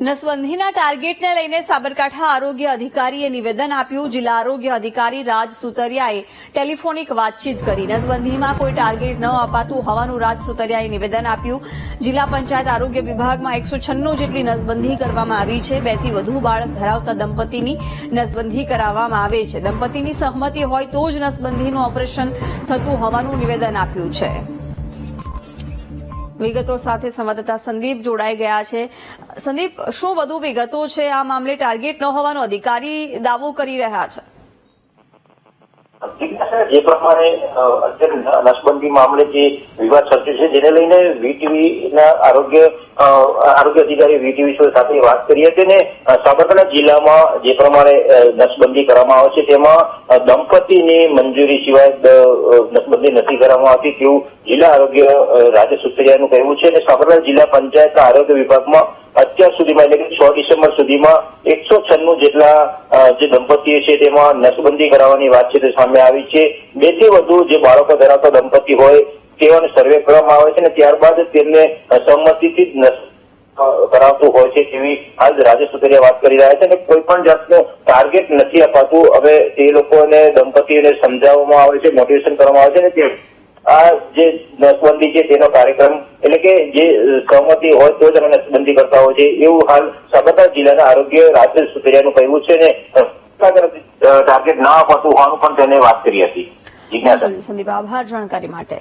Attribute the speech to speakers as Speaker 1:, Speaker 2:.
Speaker 1: નસબંધીના ટાર્ગેટને લઈને સાબરકાંઠા આરોગ્ય અધિકારીએ નિવેદન આપ્યું. જિલ્લા આરોગ્ય અધિકારી રાજ સુતરિયાએ ટેલિફોનિક વાતચીત કરી. નસબંધીમાં કોઈ ટાર્ગેટ ન અપાતું હોવાનું રાજ સુતરિયાએ નિવેદન આપ્યું. જિલ્લા પંચાયત આરોગ્ય વિભાગમાં એકસો છન્નું જેટલી નસબંધી કરવામાં આવી છે. બેથી વધુ બાળક ધરાવતા દંપતીની નસબંધી કરાવવામાં આવે છે. દંપતીની સહમતી હોય તો જ નસબંધીનું ઓપરેશન થતું હોવાનું નિવેદન આપ્યું છે. વિગતો સાથે સંવાદદાતા સંદીપ જોડાઈ ગયા છે. સંદીપ, શું વધુ વિગતો છે? આ મામલે ટાર્ગેટ ન હોવાનો અધિકારી દાવો કરી રહ્યા છે.
Speaker 2: જે પ્રમાણે અત્યારે નસબંધી મામલે જે વિવાદ સર્જ્યો છે, જેને લઈને વીટીવી ના આરોગ્ય આરોગ્ય અધિકારી વીટીવી સાથે વાત કરી હતી ને સાબરકાંઠા જિલ્લામાં જે પ્રમાણે નસબંધી કરવામાં આવે છે, તેમાં દંપતીની મંજૂરી સિવાય નસબંધી નથી કરવામાં આવતી તેવું જિલ્લા આરોગ્ય રાજ્ય સુત્રિયાનું કહેવું છે અને સાબરકાંઠા જિલ્લા પંચાયતના આરોગ્ય વિભાગમાં અત્યાર સુધીમાં એટલે કે છ ડિસેમ્બર સુધીમાં એકસો છન્નું જેટલા જે દંપતીઓ છે તેમાં નસબંધી કરાવવાની વાત છે તે સામે આવી છે. બેથી વધુ જે બાળકો ધરાવતા દંપતી હોય તેઓને સર્વે કરવામાં આવે છે અને ત્યારબાદ તેમને સંમતિથી જ કરાવતું હોય છે તેવી હાલ રાજેશ સુતરિયા વાત કરી રહ્યા છે અને કોઈ પણ જાતનું ટાર્ગેટ નથી અપાતું. હવે તે લોકોને દંપતીઓને સમજાવવામાં આવે છે મોટિવેશન કરવામાં આવે છે અને તે આ જે નસબંધી છે તેનો કાર્યક્રમ, એટલે કે જે સહમતિ હોય તો જ અમે નસબંધી કરતા હોય છે એવું હાલ સાબરકાંઠા જિલ્લાના આરોગ્ય રાજ્ય સુતરિયાનું કહેવું છે ને ટાર્ગેટ ના અપાતું હોવાનું પણ તેને વાત કરી હતી.
Speaker 1: સંદીપ, આભાર જાણકારી માટે.